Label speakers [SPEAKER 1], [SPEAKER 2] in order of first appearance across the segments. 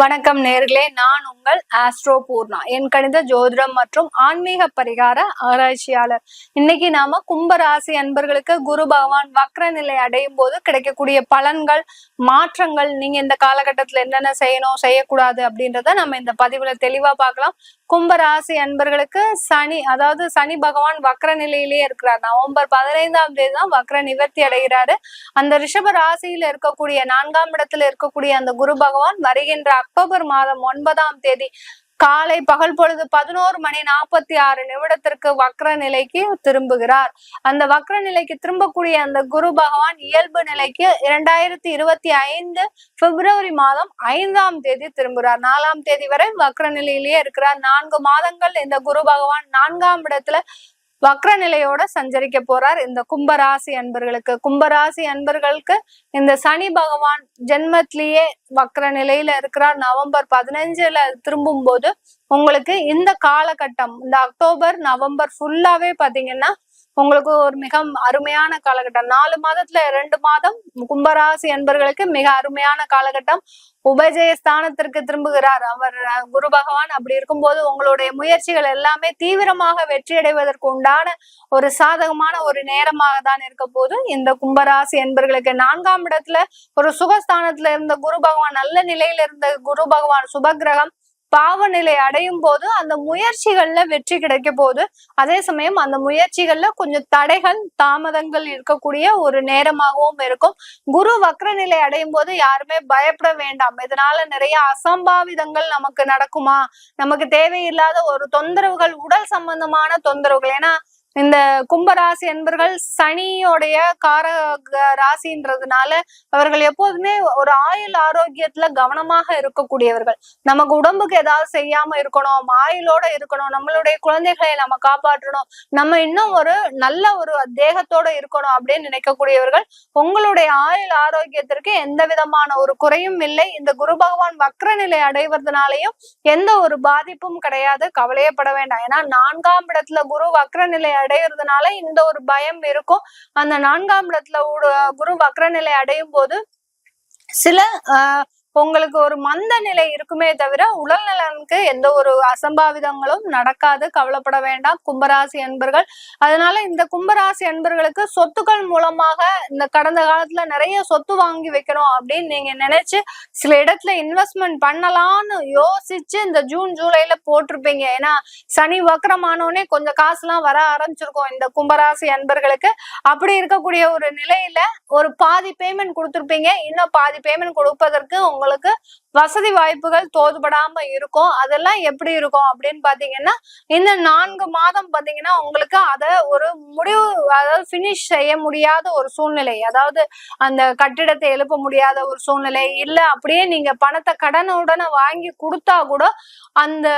[SPEAKER 1] வணக்கம் நேர்களே. நான் உங்கள் ஆஸ்ட்ரோ பூர்ணா. என் கணித ஜோதிடம் மற்றும் ஆன்மீக பரிகார ஆராய்ச்சியாளர். இன்னைக்கு நாம கும்பராசி அன்பர்களுக்கு குரு பகவான் வக்ர நிலை அடையும் போது கிடைக்கக்கூடிய பலன்கள் மாற்றங்கள் நீங்க இந்த காலகட்டத்துல என்னென்ன செய்யணும் செய்யக்கூடாது அப்படின்றத நம்ம இந்த பதிவுல தெளிவா பார்க்கலாம். கும்பராசி அன்பர்களுக்கு சனி அதாவது சனி பகவான் வக்ர நிலையிலேயே இருக்கிறார். நவம்பர் பதினைந்தாம் தேதி தான் வக்ர நிவர்த்தி அடைகிறாரு. அந்த ரிஷப ராசியில இருக்கக்கூடிய நான்காம் இடத்துல இருக்கக்கூடிய அந்த குரு பகவான் வருகின்ற அக்டோபர் மாதம் ஒன்பதாம் தேதி காலை பகல் பொழுது பதினோரு மணி நாற்பத்தி ஆறு நிமிடத்திற்கு வக்ர நிலைக்கு திரும்புகிறார். அந்த வக்ர நிலைக்கு திரும்பக்கூடிய அந்த குரு பகவான் இயல்பு நிலைக்கு இரண்டாயிரத்தி இருபத்தி ஐந்து பிப்ரவரி மாதம் ஐந்தாம் தேதி திரும்புகிறார். நாலாம் தேதி வரை வக்ர நிலையிலேயே இருக்கிறார். நான்கு மாதங்கள் இந்த குரு பகவான் நான்காம் இடத்துல வக்ர நிலையோட சஞ்சரிக்க போறார். இந்த கும்பராசி அன்பர்களுக்கு கும்பராசி அன்பர்களுக்கு இந்த சனி பகவான் ஜென்மத்திலேயே வக்ர நிலையில இருக்கிறார். நவம்பர் பதினஞ்சுல திரும்பும் போது உங்களுக்கு இந்த காலகட்டம் இந்த அக்டோபர் நவம்பர் ஃபுல்லாவே பாத்தீங்கன்னா உங்களுக்கு ஒரு மிக அருமையான காலகட்டம். நாலு மாதத்துல ரெண்டு மாதம் கும்பராசி என்பர்களுக்கு மிக அருமையான காலகட்டம். உபஜய ஸ்தானத்திற்கு திரும்புகிறார். அவர் குரு பகவான் அப்படி இருக்கும்போது உங்களுடைய முயற்சிகள் எல்லாமே தீவிரமாக வெற்றியடைவதற்கு உண்டான ஒரு சாதகமான ஒரு நேரமாக தான் இருக்க போது இந்த கும்பராசி என்பர்களுக்கு நான்காம் இடத்துல ஒரு சுகஸ்தானத்துல இருந்த குரு பகவான் நல்ல நிலையில இருந்த குரு பகவான் சுபகிரகம் பாவநிலை அடையும் போது அந்த முயற்சிகள்ல வெற்றி கிடைக்க போது அதே சமயம் அந்த முயற்சிகள்ல கொஞ்சம் தடைகள் தாமதங்கள் இருக்கக்கூடிய ஒரு நேரமாகவும் இருக்கும். குரு வக்ர நிலை அடையும் போது யாருமே பயப்பட வேண்டாம். இதனால நிறைய அசம்பாவிதங்கள் நமக்கு நடக்குமா? நமக்கு தேவையில்லாத ஒரு தொந்தரவுகள் உடல் சம்பந்தமான தொந்தரவுகள். ஏன்னா இந்த கும்பராசி என்பர்கள் சனியோடைய கார ராசின்றதுனால அவர்கள் எப்போதுமே ஒரு ஆயுள் ஆரோக்கியத்துல கவனமாக இருக்கக்கூடியவர்கள். நமக்கு உடம்புக்கு ஏதாவது செய்யாம இருக்கணும் ஆயுளோட இருக்கணும் நம்மளுடைய குழந்தைகளை நம்ம காப்பாற்றணும் நம்ம இன்னும் ஒரு நல்ல ஒரு தேகத்தோட இருக்கணும் அப்படின்னு நினைக்கக்கூடியவர்கள் உங்களுடைய ஆயுள் ஆரோக்கியத்திற்கு எந்த விதமான ஒரு குறையும் இல்லை. இந்த குரு பகவான் வக்ர நிலை அடைவதனாலையும் எந்த ஒரு பாதிப்பும் கிடையாது. கவலையப்பட வேண்டாம். ஏன்னா நான்காம் இடத்துல குரு வக்ர நிலை அடையிறதுனால இந்த ஒரு பயம் இருக்கும். அந்த நான்காம் இடத்துல குரு வக்ர நிலை அடையும் போது சில ஆஹ் உங்களுக்கு ஒரு மந்த நிலை இருக்குமே தவிர உடல் நலனுக்கு எந்த ஒரு அசம்பாவிதங்களும் நடக்காது. கவலைப்பட வேண்டாம். கும்பராசி அன்பர்கள். அதனால இந்த கும்பராசி அன்பர்களுக்கு சொத்துக்கள் மூலமாக இந்த கடந்த காலத்துல நிறைய சொத்து வாங்கி வைக்கணும் அப்படின்னு நீங்க நினைச்சு சில இடத்துல இன்வெஸ்ட்மெண்ட் பண்ணலாம்னு யோசிச்சு இந்த ஜூன் ஜூலைல போட்டிருப்பீங்க. ஏன்னா சனி வக்கரமானோடனே கொஞ்சம் காசுலாம் வர ஆரம்பிச்சிருக்கோம் இந்த கும்பராசி அன்பர்களுக்கு. அப்படி இருக்கக்கூடிய ஒரு நிலையில ஒரு பாதி பேமெண்ட் கொடுத்துருப்பீங்க. இன்னும் பாதி பேமெண்ட் கொடுப்பதற்கு உங்க உங்களுக்கு வசதி வாய்ப்புகள் தோதுபடாம இருக்கும். அதெல்லாம் எப்படி இருக்கும் அப்படின்னு பாத்தீங்கன்னா இந்த நான்கு மாதம் பாத்தீங்கன்னா உங்களுக்கு அதை ஒரு முடிவு அதாவது பினிஷ் செய்ய முடியாத ஒரு சூழ்நிலை அதாவது அந்த கட்டிடத்தை எழுப்ப முடியாத ஒரு சூழ்நிலை இல்ல அப்படியே நீங்க பணத்தை கடனுடனே வாங்கி கொடுத்தா கூட அந்த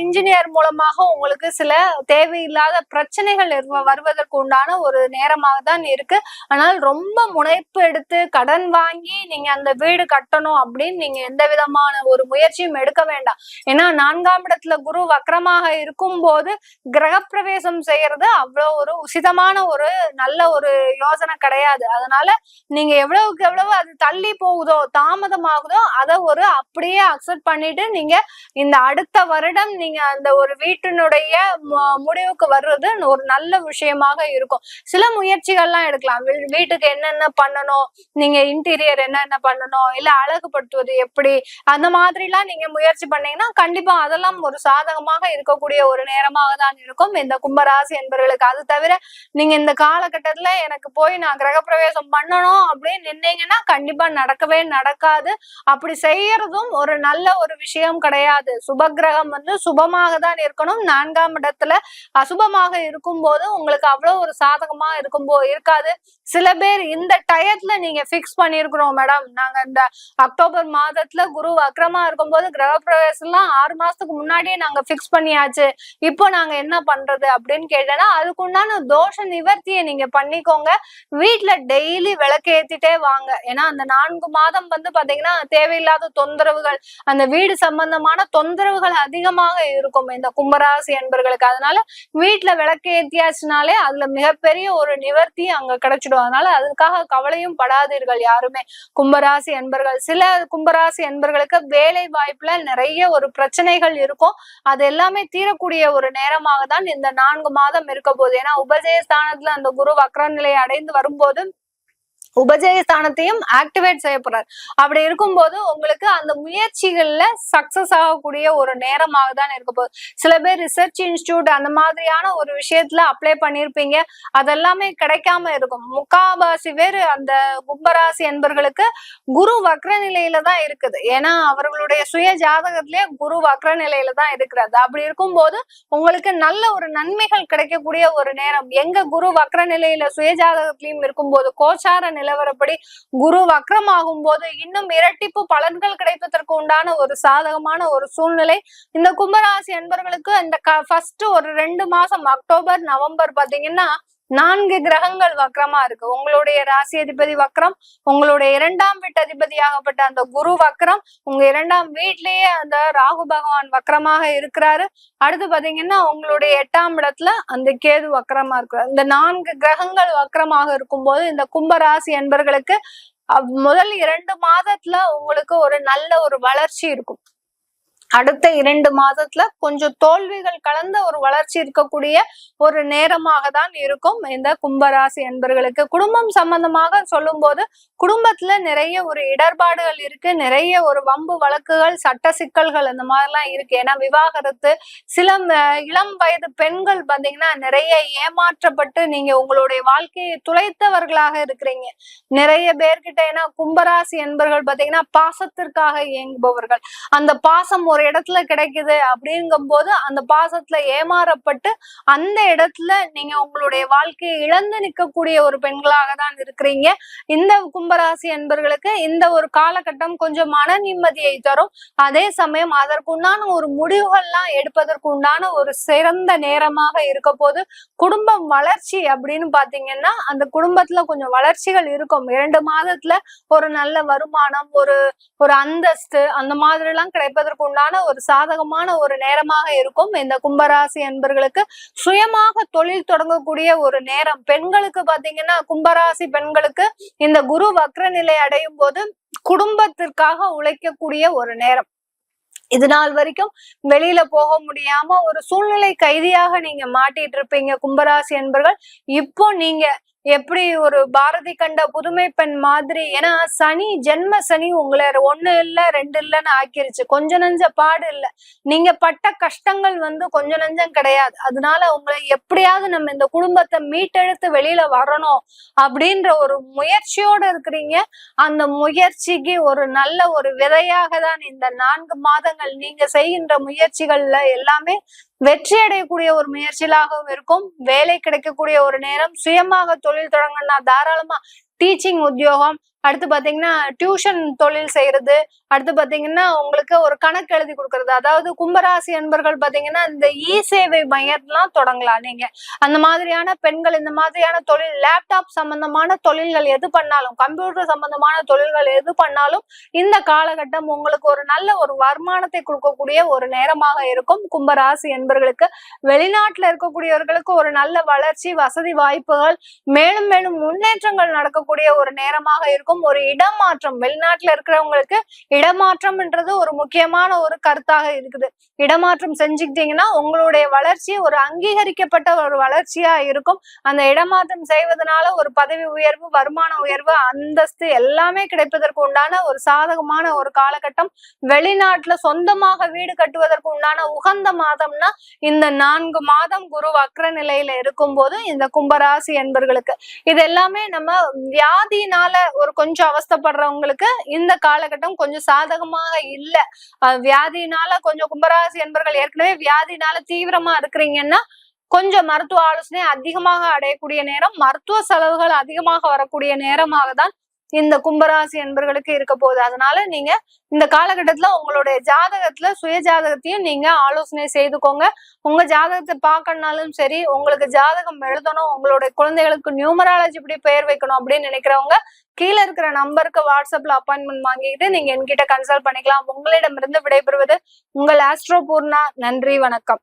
[SPEAKER 1] இன்ஜினியர் மூலமாக உங்களுக்கு சில தேவையில்லாத பிரச்சனைகள் வருவதற்கு உண்டான ஒரு நேரமாக தான் இருக்கு. ஆனால் ரொம்ப முனைப்பு எடுத்து கடன் வாங்கி நீங்க அந்த வீடு கட்டணும் அப்படின்னு நீங்க எந்த விதமான ஒரு முயற்சியும் எடுக்க வேண்டாம். ஏன்னா நான்காம் இடத்துல குரு வக்கரமாக இருக்கும் போது கிரகப்பிரவேசம் செய்யறது அவ்வளவு ஒரு உசிதமான ஒரு நல்ல ஒரு யோசனை கிடையாது. அதனால நீங்க எவ்வளவுக்கு எவ்வளவு அது தள்ளி போகுதோ தாமதமாகுதோ அதை ஒரு அப்படியே அக்செப்ட் பண்ணிட்டு நீங்க இந்த அடுத்த வருடம் நீங்க அந்த ஒரு வீட்டினுடைய முடிவுக்கு வர்றது ஒரு நல்ல விஷயமாக இருக்கும். சில முயற்சிகள்லாம் எடுக்கலாம். வீட்டுக்கு என்னென்ன பண்ணணும்? நீங்க இன்டீரியர் என்னென்ன பண்ணணும்? இல்ல அழகுபடுத்துவது எப்படி அந்த மாதிரிலாம் நீங்க முயற்சி பண்ணீங்கன்னா கண்டிப்பா அதெல்லாம் ஒரு சாதகமாக இருக்கக்கூடிய ஒரு நேரமாக தான் இருக்கும். இந்த கும்பராசி என்பவர்களுக்கு அது தவிர நீங்க இந்த காலகட்டத்துல எனக்கு போய் நான் கிரகப்பிரவேசம் பண்ணணும் அப்படின்னு நின்னீங்கன்னா கண்டிப்பா நடக்கவே நடக்காது. அப்படி செய்யறதும் ஒரு நல்ல ஒரு விஷயம் கிடையாது. சுபகிரகம் வந்து சுபமாக தான் இருக்கணும். நான்காம் இடத்துல அசுபமாக இருக்கும் போது உங்களுக்கு அவ்வளவு ஒரு சாதகமா இருக்கும் போ இருக்காது. சில பேர் இந்த டயத்துல நீங்க பிக்ஸ் பண்ணிருக்கிறோம் மேடம் நாங்க இந்த அக்டோபர் மாதத்துல குரு அக்கிரமா இருக்கும்போது கிரகப்பிரவேசம் எல்லாம் ஆறு மாசத்துக்கு முன்னாடியே நாங்க பிக்ஸ் பண்ணியாச்சு. இப்போ நாங்க என்ன பண்றது அப்படின்னு கேட்டேன்னா அதுக்குண்டான தோஷ நிவர்த்தியை நீங்க பண்ணிக்கோங்க. வீட்டுல டெய்லி விளக்கு ஏத்திட்டே வாங்க. ஏன்னா அந்த நான்கு மாதம் வந்து பாத்தீங்கன்னா தேவையில்லாத தொந்தரவுகள் அந்த வீடு சம்பந்தமான தொந்தரவுகள் அதிகமாக இருக்கும் இந்த கும்பராசி என்பர்களுக்கு அதனால வீட்டுல விளக்கு ஏத்தியாச்சுனாலே அதுல மிகப்பெரிய ஒரு நிவர்த்தி அங்க கிடைச்சிடும். அதனால அதுக்காக கவலையும் படாதீர்கள் யாருமே. கும்பராசி என்பர்கள் சில கும்பராசி என்பர்களுக்கு வேலை வாய்ப்புல நிறைய ஒரு பிரச்சனைகள் இருக்கும். அது எல்லாமே தீரக்கூடிய ஒரு நேரமாக தான் இந்த நான்கு மாதம் இருக்க போகுது. ஏன்னா உபஜய ஸ்தானத்துல அந்த குரு வக்ர நிலையை அடைந்து வரும்போது உபஜய ஸ்தானத்தையும் ஆக்டிவேட் செய்ய போறாரு. அப்படி இருக்கும்போது உங்களுக்கு அந்த முயற்சிகள்ல சக்சஸ் ஆகக்கூடிய ஒரு நேரமாக தான் இருக்க போகுது. சில பேர் ரிசர்ச் இன்ஸ்டியூட் அந்த மாதிரியான ஒரு விஷயத்துல அப்ளை பண்ணிருப்பீங்க. அதெல்லாமே கிடைக்காம இருக்கும். முக்காவாசி பேர் அந்த கும்பராசி என்பர்களுக்கு குரு வக்ர நிலையில தான் இருக்குது. ஏன்னா அவர்களுடைய சுய ஜாதகத்திலேயே குரு வக்ர நிலையில தான் இருக்கிறது அப்படி இருக்கும்போது உங்களுக்கு நல்ல ஒரு நன்மைகள் கிடைக்கக்கூடிய ஒரு நேரம். எங்க குரு வக்ர நிலையில சுய ஜாதகத்திலையும் இருக்கும்போது கோச்சார நிலவரப்படி குரு வக்ரமாகும் போது இன்னும் இரட்டிப்பு பலன்கள் கிடைப்பதற்கு உண்டான ஒரு சாதகமான ஒரு சூழ்நிலை. இந்த கும்பராசி என்பவர்களுக்கு இந்த ஃபர்ஸ்ட் ஒரு ரெண்டு மாசம் அக்டோபர் நவம்பர் பாத்தீங்கன்னா நான்கு கிரகங்கள் வக்ரமா இருக்கு. உங்களுடைய ராசி அதிபதி வக்ரம் உங்களுடைய இரண்டாம் வீட்டு அதிபதியாகப்பட்ட அந்த குரு வக்ரம் உங்க இரண்டாம் வீட்லயே அந்த ராகு பகவான் வக்ரமாக இருக்கிறாரு. அடுத்து பாத்தீங்கன்னா உங்களுடைய எட்டாம் இடத்துல அந்த கேது வக்ரமா இருக்கிறார். இந்த நான்கு கிரகங்கள் வக்ரமாக இருக்கும்போது இந்த கும்பராசி என்பர்களுக்கு முதல் இரண்டு மாதத்துல உங்களுக்கு ஒரு நல்ல ஒரு வளர்ச்சி இருக்கும். அடுத்த இரண்டு மாதத்துல கொஞ்சம் தோல்விகள் கலந்த ஒரு வளர்ச்சி இருக்கக்கூடிய ஒரு நேரமாக தான் இருக்கும். இந்த கும்பராசி என்பர்களுக்கு குடும்பம் சம்பந்தமாக சொல்லும் போது குடும்பத்துல நிறைய ஒரு இடர்பாடுகள் இருக்கு. நிறைய ஒரு வம்பு வழக்குகள் சட்ட சிக்கல்கள் அந்த மாதிரிலாம் இருக்கு. ஏன்னா விவாகரத்து சில இளம் வயது பெண்கள் பாத்தீங்கன்னா நிறைய ஏமாற்றப்பட்டு நீங்க உங்களுடைய வாழ்க்கையை துளைத்தவர்களாக இருக்கிறீங்க. நிறைய பேர்கிட்ட ஏன்னா கும்பராசி என்பர்கள் பாத்தீங்கன்னா பாசத்திற்காக இயங்குபவர்கள். அந்த பாசம் ஒரு இடத்துல கிடைக்குது அப்படிங்கும் போது அந்த பாசத்துல ஏமாறப்பட்டு அந்த இடத்துல நீங்க உங்களுடைய வாழ்க்கையை இழந்து நிற்கக்கூடிய ஒரு பெண்களாக தான் இருக்கிறீங்க. இந்த கும்பராசி என்பர்களுக்கு இந்த ஒரு காலகட்டம் கொஞ்சம் மன நிம்மதியை தரும். அதே சமயம் அதற்குண்டான ஒரு முடிவுகள்லாம் எடுப்பதற்கு உண்டான ஒரு சிறந்த நேரமாக இருக்க போது குடும்பம் வளர்ச்சி அப்படின்னு பாத்தீங்கன்னா அந்த குடும்பத்துல கொஞ்சம் வளர்ச்சிகள் இருக்கும். இரண்டு மாதத்துல ஒரு நல்ல வருமானம் ஒரு ஒரு அந்தஸ்து அந்த மாதிரி எல்லாம் கிடைப்பதற்கு உண்டான ஒரு சாதகமான ஒரு நேரமாக இருக்கும். இந்த கும்பராசி என்பர்களுக்கு சுயமாக தொழில் தொடங்கக்கூடிய ஒரு நேரம். பெண்களுக்கு பாத்தீங்கன்னா கும்பராசி பெண்களுக்கு இந்த குரு வக்ர நிலை அடையும் போது குடும்பத்திற்காக உழைக்கக்கூடிய ஒரு நேரம். இது நாள் வரைக்கும் வெளியில போக முடியாம ஒரு சூழ்நிலை கைதியாக நீங்க மாட்டிட்டு இருப்பீங்க கும்பராசி என்பர்கள் இப்போ நீங்க எப்படி ஒரு பாரதி கண்ட புதுமை பெண் மாதிரி? ஏன்னா சனி ஜென்ம சனி உங்களை ஒண்ணு இல்ல ரெண்டு இல்லைன்னு ஆக்கிருச்சு. கொஞ்ச நஞ்ச பாடு இல்ல. நீங்க பட்ட கஷ்டங்கள் வந்து கொஞ்ச நஞ்சம் கிடையாது. அதனால உங்களை எப்படியாவது நம்ம இந்த குடும்பத்தை மீட்டெடுத்து வெளியில வரணும் அப்படின்ற ஒரு முயற்சியோட இருக்கிறீங்க. அந்த முயற்சிக்கு ஒரு நல்ல ஒரு விதையாக தான் இந்த நான்கு மாதங்கள் நீங்க செய்கின்ற முயற்சிகள்ல எல்லாமே வெற்றி அடையக்கூடிய ஒரு முயற்சிகளாகவும் இருக்கும். வேலை கிடைக்கக்கூடிய ஒரு நேரம் சுயமாக தொழில் தொடங்கினா தாராளமா டீச்சிங் உத்தியோகம் அடுத்து பாத்தீங்கன்னா டியூஷன் தொழில் செய்யறது அடுத்து பாத்தீங்கன்னா உங்களுக்கு ஒரு கணக்கு எழுதி கொடுக்கறது. அதாவது கும்பராசி அன்பர்கள் பாத்தீங்கன்னா இந்த இ சேவை மையம்லாம் தொடங்கலாம் நீங்க. அந்த மாதிரியான பெண்கள் இந்த மாதிரியான தொழில் லேப்டாப் சம்பந்தமான தொழில்கள் எது பண்ணாலும் கம்ப்யூட்டர் சம்பந்தமான தொழில்கள் எது பண்ணாலும் இந்த காலகட்டம் உங்களுக்கு ஒரு நல்ல ஒரு வருமானத்தை கொடுக்கக்கூடிய ஒரு நேரமாக இருக்கும். கும்பராசி என்பர்களுக்கு வெளிநாட்டுல இருக்கக்கூடியவர்களுக்கு ஒரு நல்ல வளர்ச்சி வசதி வாய்ப்புகள் மேலும் மேலும் முன்னேற்றங்கள் நடக்கக்கூடிய ஒரு நேரமாக இருக்கும். இருக்கும் ஒரு இடமாற்றம் வெளிநாட்டுல இருக்கிறவங்களுக்கு இடமாற்றம்ன்றது ஒரு முக்கியமான ஒரு கருத்தாக இருக்குது. இடமாற்றம் செஞ்சுக்கிட்டீங்கன்னா உங்களுடைய வளர்ச்சி ஒரு அங்கீகரிக்கப்பட்ட ஒரு வளர்ச்சியா இருக்கும். அந்த இடமாற்றம் செய்வதனால ஒரு பதவி உயர்வு வருமான உயர்வு அந்தஸ்து எல்லாமே கிடைப்பதற்கு உண்டான ஒரு சாதகமான ஒரு காலகட்டம். வெளிநாட்டுல சொந்தமாக வீடு கட்டுவதற்கு உண்டான உகந்த மாதம்னா இந்த நான்கு மாதம் குரு வக்ர நிலையில இருக்கும் போது இந்த கும்பராசி என்பர்களுக்கு. இது எல்லாமே நம்ம வியாதினால ஒரு கொஞ்சம் அவஸ்தப்படுறவங்களுக்கு இந்த காலகட்டம் கொஞ்சம் சாதகமாக இல்ல. வியாதினால கொஞ்சம் கும்பராசி என்பர்கள் ஏற்கனவே வியாதினால தீவிரமா இருக்கிறீங்கன்னா கொஞ்சம் மருத்துவ ஆலோசனை அதிகமாக அடையக்கூடிய நேரம் மருத்துவ செலவுகள் அதிகமாக வரக்கூடிய நேரமாக தான் இந்த கும்பராசி என்பர்களுக்கு இருக்க போகுது. அதனால நீங்க இந்த காலகட்டத்துல உங்களுடைய ஜாதகத்துல சுய ஜாதகத்தையும் நீங்க ஆலோசனை செய்துக்கோங்க. உங்க ஜாதகத்தை பார்க்கணும்னாலும் சரி உங்களுக்கு ஜாதகம் எழுதணும் உங்களுடைய குழந்தைகளுக்கு நியூமராலஜி இப்படி பெயர் வைக்கணும் அப்படின்னு நினைக்கிறவங்க கீழே இருக்கிற நம்பருக்கு வாட்ஸ்அப்ல அப்பாயின்மெண்ட் வாங்கிட்டு நீங்க என்கிட்ட கன்சல்ட் பண்ணிக்கலாம். உங்களிடமிருந்து விடைபெறுவது உங்கள் ஆஸ்ட்ரோ பூர்ணா. நன்றி வணக்கம்.